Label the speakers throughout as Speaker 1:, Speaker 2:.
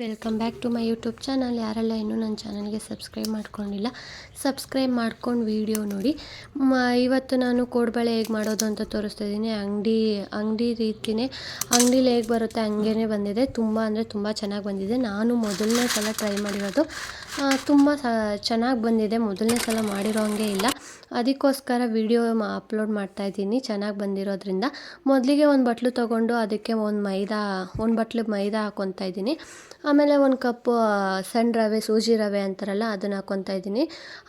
Speaker 1: Welcome back to my YouTube channel ಯಾರೆಲ್ಲ ಇನ್ನೂ ನನ್ನ ಚಾನಲ್ಗೆ ಸಬ್ಸ್ಕ್ರೈಬ್ ಮಾಡ್ಕೊಂಡಿಲ್ಲ ಸಬ್ಸ್ಕ್ರೈಬ್ ಮಾಡ್ಕೊಂಡು ವೀಡಿಯೋ ನೋಡಿ. ಇವತ್ತು ನಾನು ಕೋಡ್ಬಳೆ ಹೇಗೆ ಮಾಡೋದು ಅಂತ ತೋರಿಸ್ತಾ ಇದ್ದೀನಿ. ಅಂಗಡಿ ಅಂಗಡಿ ರೀತಿಯೇ ಅಂಗಡೀಲಿ ಹೇಗೆ ಬರುತ್ತೆ ಹಂಗೇ ಬಂದಿದೆ. ತುಂಬ ಅಂದರೆ ತುಂಬ ಚೆನ್ನಾಗಿ ಬಂದಿದೆ. ನಾನು ಮೊದಲನೇ ಸಲ ಟ್ರೈ ಮಾಡಿರೋದು ತುಂಬ ಸ, ಚೆನ್ನಾಗಿ ಬಂದಿದೆ. ಮೊದಲನೇ ಸಲ ಮಾಡಿರೋ ಹಂಗೆ ಇಲ್ಲ. ಅದಕ್ಕೋಸ್ಕರ ವೀಡಿಯೋ ಅಪ್ಲೋಡ್ ಮಾಡ್ತಾ ಇದ್ದೀನಿ. ಚೆನ್ನಾಗಿ ಬಂದಿರೋದ್ರಿಂದ. ಮೊದಲಿಗೆ ಒಂದು ಬಟ್ಲು ತೊಗೊಂಡು ಅದಕ್ಕೆ ಒಂದು ಮೈದಾ, ಒಂದು ಬಟ್ಲು ಮೈದಾ ಹಾಕ್ಕೊತಾ ಇದ್ದೀನಿ. ಆಮೇಲೆ ಒಂದು ಕಪ್ಪು ಸಣ್ಣ ರವೆ, ಸೂಜಿ ರವೆ ಅಂತಾರಲ್ಲ, ಅದನ್ನು ಹಾಕ್ಕೊತಾ ಇದ್ದೀನಿ.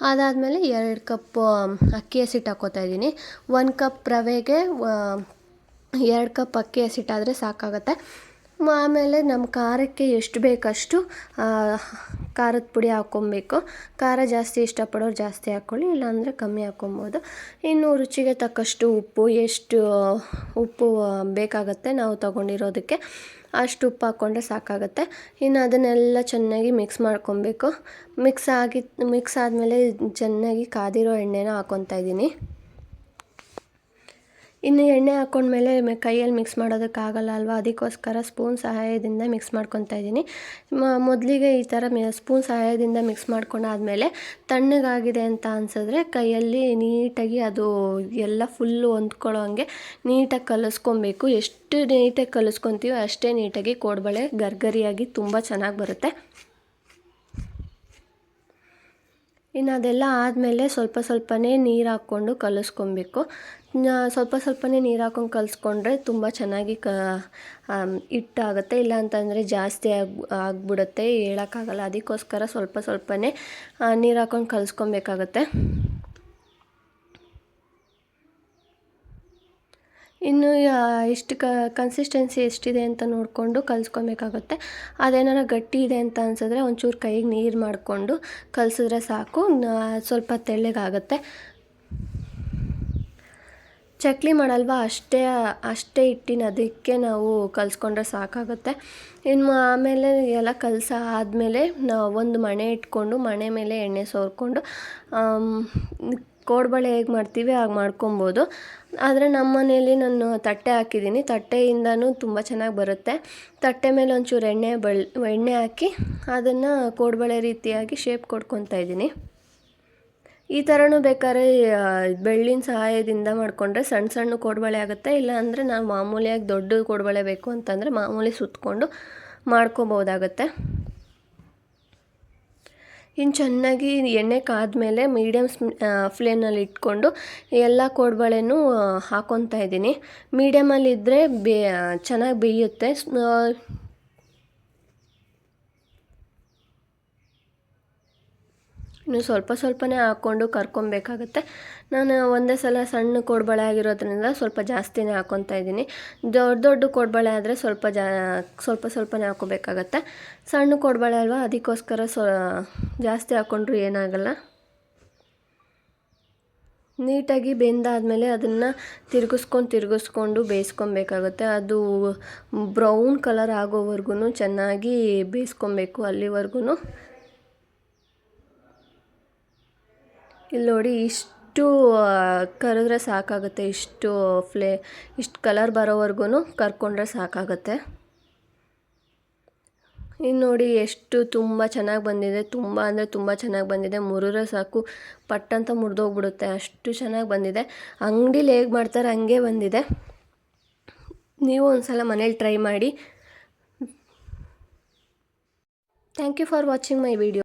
Speaker 1: ಅದಾದಮೇಲೆ ಎರಡು ಕಪ್ಪು ಅಕ್ಕಿ ಹಸಿಟ್ಟು ಹಾಕೋತಾ ಇದ್ದೀನಿ. ಒಂದು ಕಪ್ ರವೆಗೆ ಎರಡು ಕಪ್ ಅಕ್ಕಿ ಹಸಿಟ್ಟಾದರೆ ಸಾಕಾಗುತ್ತೆ. ಆಮೇಲೆ ನಮ್ಮ ಖಾರಕ್ಕೆ ಎಷ್ಟು ಬೇಕಷ್ಟು ಖಾರದ ಪುಡಿ ಹಾಕ್ಕೊಬೇಕು. ಖಾರ ಜಾಸ್ತಿ ಇಷ್ಟಪಡೋರು ಜಾಸ್ತಿ ಹಾಕ್ಕೊಳ್ಳಿ, ಇಲ್ಲಾಂದರೆ ಕಮ್ಮಿ ಹಾಕ್ಕೊಬೋದು. ಇನ್ನು ರುಚಿಗೆ ತಕ್ಕಷ್ಟು ಉಪ್ಪು, ಎಷ್ಟು ಉಪ್ಪು ಬೇಕಾಗುತ್ತೆ ನಾವು ತಗೊಂಡಿರೋದಕ್ಕೆ ಅಷ್ಟು ಉಪ್ಪು ಹಾಕ್ಕೊಂಡ್ರೆ ಸಾಕಾಗುತ್ತೆ. ಇನ್ನು ಅದನ್ನೆಲ್ಲ ಚೆನ್ನಾಗಿ ಮಿಕ್ಸ್ ಮಾಡ್ಕೊಬೇಕು. ಮಿಕ್ಸ್ ಆಗಿ, ಮಿಕ್ಸ್ ಆದಮೇಲೆ ಚೆನ್ನಾಗಿ ಕಾದಿರೋ ಎಣ್ಣೆನ ಹಾಕ್ಕೊತಾ ಇದ್ದೀನಿ. ಇನ್ನು ಎಣ್ಣೆ ಹಾಕ್ಕೊಂಡ್ಮೇಲೆ ಕೈಯಲ್ಲಿ ಮಿಕ್ಸ್ ಮಾಡೋದಕ್ಕಾಗಲ್ಲ ಅಲ್ವಾ? ಅದಕ್ಕೋಸ್ಕರ ಸ್ಪೂನ್ ಸಹಾಯದಿಂದ ಮಿಕ್ಸ್ ಮಾಡ್ಕೊತಾ ಇದ್ದೀನಿ. ಮೊದಲಿಗೆ ಈ ಥರ ಸ್ಪೂನ್ ಸಹಾಯದಿಂದ ಮಿಕ್ಸ್ ಮಾಡ್ಕೊಂಡಾದ್ಮೇಲೆ ತಣ್ಣಗಾಗಿದೆ ಅಂತ ಅನ್ಸಿದ್ರೆ ಕೈಯಲ್ಲಿ ನೀಟಾಗಿ ಅದು ಎಲ್ಲ ಫುಲ್ಲು ಹೊಂದ್ಕೊಳ್ಳೋ ಹಂಗೆ ನೀಟಾಗಿ ಕಲಿಸ್ಕೊಬೇಕು. ಎಷ್ಟು ನೀಟಾಗಿ ಕಲಿಸ್ಕೊತೀವೋ ಅಷ್ಟೇ ನೀಟಾಗಿ ಕೋಡ್ಬಳೆ ಗರ್ಗರಿಯಾಗಿ ತುಂಬ ಚೆನ್ನಾಗಿ ಬರುತ್ತೆ. ಇನ್ನು ಅದೆಲ್ಲ ಆದಮೇಲೆ ಸ್ವಲ್ಪ ಸ್ವಲ್ಪನೇ ನೀರು ಹಾಕ್ಕೊಂಡು ಕಲಿಸ್ಕೊಬೇಕು. ಸ್ವಲ್ಪ ಸ್ವಲ್ಪನೇ ನೀರು ಹಾಕ್ಕೊಂಡು ಕಲಿಸ್ಕೊಂಡ್ರೆ ತುಂಬ ಚೆನ್ನಾಗಿ ಕ ಹಿಟ್ಟಾಗುತ್ತೆ. ಇಲ್ಲ ಅಂತಂದರೆ ಜಾಸ್ತಿ ಆಗಿ, ಆಗಿಬಿಡುತ್ತೆ, ಹೇಳೋಕ್ಕಾಗಲ್ಲ. ಅದಕ್ಕೋಸ್ಕರ ಸ್ವಲ್ಪ ಸ್ವಲ್ಪನೇ ನೀರು ಹಾಕ್ಕೊಂಡು ಕಲಿಸ್ಕೊಬೇಕಾಗತ್ತೆ. ಇನ್ನು ಎಷ್ಟು ಕನ್ಸಿಸ್ಟೆನ್ಸಿ ಎಷ್ಟಿದೆ ಅಂತ ನೋಡಿಕೊಂಡು ಕಲಿಸ್ಕೊಬೇಕಾಗುತ್ತೆ. ಅದೇನಾರ ಗಟ್ಟಿ ಇದೆ ಅಂತ ಅನ್ಸಿದ್ರೆ ಒಂಚೂರು ಕೈಗೆ ನೀರು ಮಾಡಿಕೊಂಡು ಕಲಸಿದ್ರೆ ಸಾಕು. ಸ್ವಲ್ಪ ತೆಳ್ಳಗಾಗುತ್ತೆ. ಚಕ್ಲಿ ಮಾಡಲ್ವಾ? ಅಷ್ಟೇ ಅಷ್ಟೇ ಇಟ್ಟಿನ ಅದಕ್ಕೆ ನಾವು ಕಲಿಸ್ಕೊಂಡ್ರೆ ಸಾಕಾಗುತ್ತೆ. ಇನ್ನು ಆಮೇಲೆ ಎಲ್ಲ ಕಲಸ ಆದಮೇಲೆ ನಾವು ಒಂದು ಮಣೆ ಇಟ್ಕೊಂಡು ಮಣೆ ಮೇಲೆ ಎಣ್ಣೆ ಸೋರ್ಕೊಂಡು ಕೋಡ್ಬಳೆ ಹೇಗೆ ಮಾಡ್ತೀವಿ ಹಾಗೆ ಮಾಡ್ಕೊಬೋದು. ಆದರೆ ನಮ್ಮ ಮನೆಯಲ್ಲಿ ನಾನು ತಟ್ಟೆ ಹಾಕಿದ್ದೀನಿ. ತಟ್ಟೆಯಿಂದನೂ ತುಂಬ ಚೆನ್ನಾಗಿ ಬರುತ್ತೆ. ತಟ್ಟೆ ಮೇಲೆ ಒಂಚೂರು ಎಣ್ಣೆ ಬಳ್, ಎಣ್ಣೆ ಹಾಕಿ ಅದನ್ನು ಕೋಡ್ಬಳೆ ರೀತಿಯಾಗಿ ಶೇಪ್ ಕೊಡ್ಕೊತಾ ಇದ್ದೀನಿ. ಈ ಥರನೂ ಬೇಕಾದ್ರೆ ಬೆಳ್ಳಿನ ಸಹಾಯದಿಂದ ಮಾಡಿಕೊಂಡ್ರೆ ಸಣ್ಣ ಸಣ್ಣ ಕೋಡ್ಬಳೆ ಆಗುತ್ತೆ. ಇಲ್ಲ ಅಂದರೆ ನಾವು ಮಾಮೂಲಿಯಾಗಿ ದೊಡ್ಡ ಕೋಡ್ಬಳೆ ಬೇಕು ಅಂತಂದರೆ ಮಾಮೂಲಿ ಸುತ್ತಕೊಂಡು ಮಾಡ್ಕೊಬೋದಾಗತ್ತೆ ಇನ್ನು ಚೆನ್ನಾಗಿ ಎಣ್ಣೆ ಕಾದ್ಮೇಲೆ ಮೀಡಿಯಮ್ ಫ್ಲೇಮ್ನಲ್ಲಿ ಇಟ್ಕೊಂಡು ಎಲ್ಲ ಕೋಡ್ಬಳೆನೂ ಹಾಕ್ಕೊತಾ ಇದ್ದೀನಿ. ಮೀಡಿಯಮಲ್ಲಿದ್ದರೆ ಬೇ ಚೆನ್ನಾಗಿ ಬೇಯುತ್ತೆ. ಇನ್ನು ಸ್ವಲ್ಪ ಸ್ವಲ್ಪನೇ ಹಾಕ್ಕೊಂಡು ಕರ್ಕೊಬೇಕಾಗತ್ತೆ. ನಾನು ಒಂದೇ ಸಲ ಸಣ್ಣ ಕೋಡ್ಬಳೆ ಆಗಿರೋದ್ರಿಂದ ಸ್ವಲ್ಪ ಜಾಸ್ತಿನೇ ಹಾಕ್ಕೊತಾ ಇದ್ದೀನಿ. ದೊಡ್ಡ ದೊಡ್ಡ ಕೋಡ್ಬಳೆ ಆದರೆ ಸ್ವಲ್ಪ ಜಾ, ಸ್ವಲ್ಪ ಸ್ವಲ್ಪನೇ ಹಾಕ್ಕೋಬೇಕಾಗತ್ತೆ ಸಣ್ಣ ಕೋಡ್ಬಳೆ ಅಲ್ವಾ, ಅದಕ್ಕೋಸ್ಕರ ಸ್ವ, ಜಾಸ್ತಿ ಹಾಕ್ಕೊಂಡ್ರು ಏನಾಗಲ್ಲ. ನೀಟಾಗಿ ಬೆಂದಾದಮೇಲೆ ಅದನ್ನು ತಿರುಗಿಸ್ಕೊಂಡು ತಿರುಗಿಸ್ಕೊಂಡು ಬೇಯಿಸ್ಕೊಬೇಕಾಗುತ್ತೆ. ಅದು ಬ್ರೌನ್ ಕಲರ್ ಆಗೋವರೆಗೂ ಚೆನ್ನಾಗಿ ಬೇಯಿಸ್ಕೊಬೇಕು ಅಲ್ಲಿವರೆಗೂ ಇಲ್ಲಿ ನೋಡಿ ಇಷ್ಟು ಕರೆದ್ರೆ ಸಾಕಾಗುತ್ತೆ. ಇಷ್ಟು ಫ್ಲೇ, ಇಷ್ಟು ಕಲರ್ ಬರೋವರೆಗೂ ಕರ್ಕೊಂಡ್ರೆ ಸಾಕಾಗುತ್ತೆ. ಇನ್ನು ನೋಡಿ ಎಷ್ಟು ತುಂಬ ಚೆನ್ನಾಗಿ ಬಂದಿದೆ. ತುಂಬ ಅಂದರೆ ತುಂಬ ಚೆನ್ನಾಗಿ ಬಂದಿದೆ. ಮುರಿದ್ರೆ ಸಾಕು. ಪಟ್ಟಂತ ಮುರಿದೋಗ್ಬಿಡುತ್ತೆ. ಅಷ್ಟು ಚೆನ್ನಾಗಿ ಬಂದಿದೆ. ಅಂಗಡೀಲಿ ಹೇಗೆ ಮಾಡ್ತಾರೆ ಹಂಗೆ ಬಂದಿದೆ. ನೀವು ಒಂದು ಸಲ ಮನೇಲಿ ಟ್ರೈ ಮಾಡಿ. Thank you for watching my video